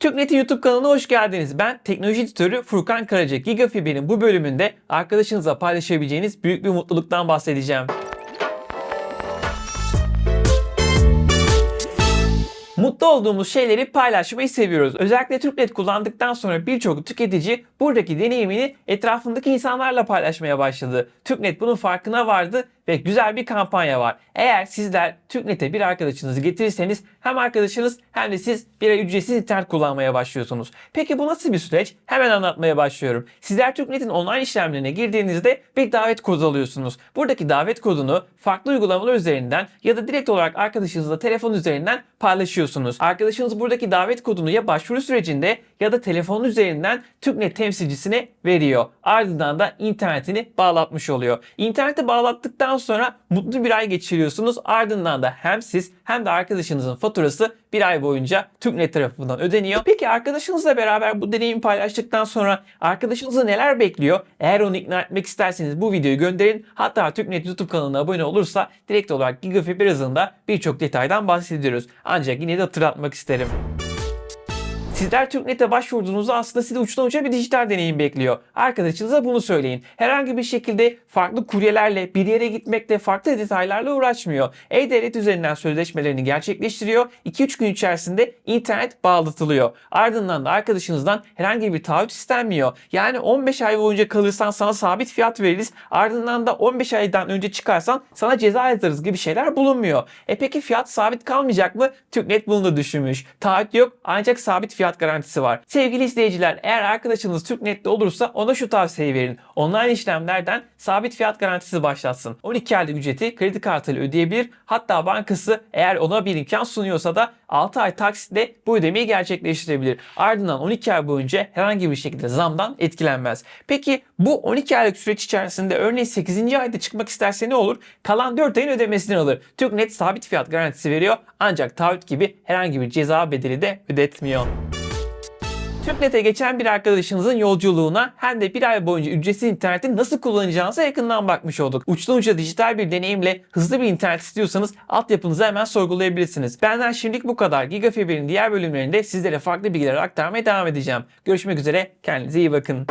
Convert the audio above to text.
TürkNet'in YouTube kanalına hoş geldiniz. Ben teknoloji editörü Furkan Karaca. Gigafiber'in bu bölümünde arkadaşınızla paylaşabileceğiniz büyük bir mutluluktan bahsedeceğim. Mutlu olduğumuz şeyleri paylaşmayı seviyoruz. Özellikle TürkNet kullandıktan sonra birçok tüketici buradaki deneyimini etrafındaki insanlarla paylaşmaya başladı. TürkNet bunun farkına vardı ve güzel bir kampanya var. Eğer sizler TürkNet'e bir arkadaşınızı getirirseniz hem arkadaşınız hem de siz bir ücretsiz internet kullanmaya başlıyorsunuz. Peki bu nasıl bir süreç? Hemen anlatmaya başlıyorum. Sizler TürkNet'in online işlemlerine girdiğinizde bir davet kodu alıyorsunuz. Buradaki davet kodunu farklı uygulamalar üzerinden ya da direkt olarak arkadaşınızla telefon üzerinden paylaşıyorsunuz. Arkadaşınız buradaki davet kodunu ya başvuru sürecinde ya da telefon üzerinden TürkNet temsilcisine veriyor. Ardından da internetini bağlatmış oluyor. İnternete bağlattıktan sonra mutlu bir ay geçiriyorsunuz. Ardından da hem siz hem de arkadaşınızın faturası bir ay boyunca TürkNet tarafından ödeniyor. Peki arkadaşınızla beraber bu deneyimi paylaştıktan sonra arkadaşınızı neler bekliyor? Eğer onu ikna etmek isterseniz bu videoyu gönderin. Hatta TürkNet YouTube kanalına abone olursa direkt olarak Gigafiber hızında birçok detaydan bahsediyoruz. Ancak yine de hatırlatmak isterim. Sizler TürkNet'e başvurduğunuzda aslında sizi uçtan uca bir dijital deneyim bekliyor. Arkadaşınıza bunu söyleyin. Herhangi bir şekilde farklı kuryelerle bir yere gitmekte farklı detaylarla uğraşmıyor. E-Devlet üzerinden sözleşmelerini gerçekleştiriyor. 2-3 gün içerisinde internet bağlatılıyor. Ardından da arkadaşınızdan herhangi bir taahhüt istenmiyor. Yani 15 ay boyunca kalırsan sana sabit fiyat veririz. Ardından da 15 aydan önce çıkarsan sana ceza yazarız gibi şeyler bulunmuyor. E peki fiyat sabit kalmayacak mı? TürkNet bunu da düşünmüş. Taahhüt yok ancak sabit fiyat garantisi var. Sevgili izleyiciler eğer arkadaşınız TürkNet'te olursa ona şu tavsiyeyi verin. Online işlemlerden sabit fiyat garantisi başlatsın. 12 aylık ücreti kredi kartıyla ödeyebilir. Hatta bankası eğer ona bir imkan sunuyorsa da 6 ay taksitle bu ödemeyi gerçekleştirebilir. Ardından 12 ay boyunca herhangi bir şekilde zamdan etkilenmez. Peki bu 12 aylık süreç içerisinde örneğin 8. ayda çıkmak isterse ne olur? Kalan 4 ayın ödemesini alır. TürkNet sabit fiyat garantisi veriyor ancak taahhüt gibi herhangi bir ceza bedeli de ödetmiyor. TürkNet'e geçen bir arkadaşınızın yolculuğuna hem de bir ay boyunca ücretsiz interneti nasıl kullanacağınıza yakından bakmış olduk. Uçtan uca dijital bir deneyimle hızlı bir internet istiyorsanız altyapınızı hemen sorgulayabilirsiniz. Benden şimdilik bu kadar. Gigafiber'in diğer bölümlerinde sizlere farklı bilgiler aktarmaya devam edeceğim. Görüşmek üzere, kendinize iyi bakın.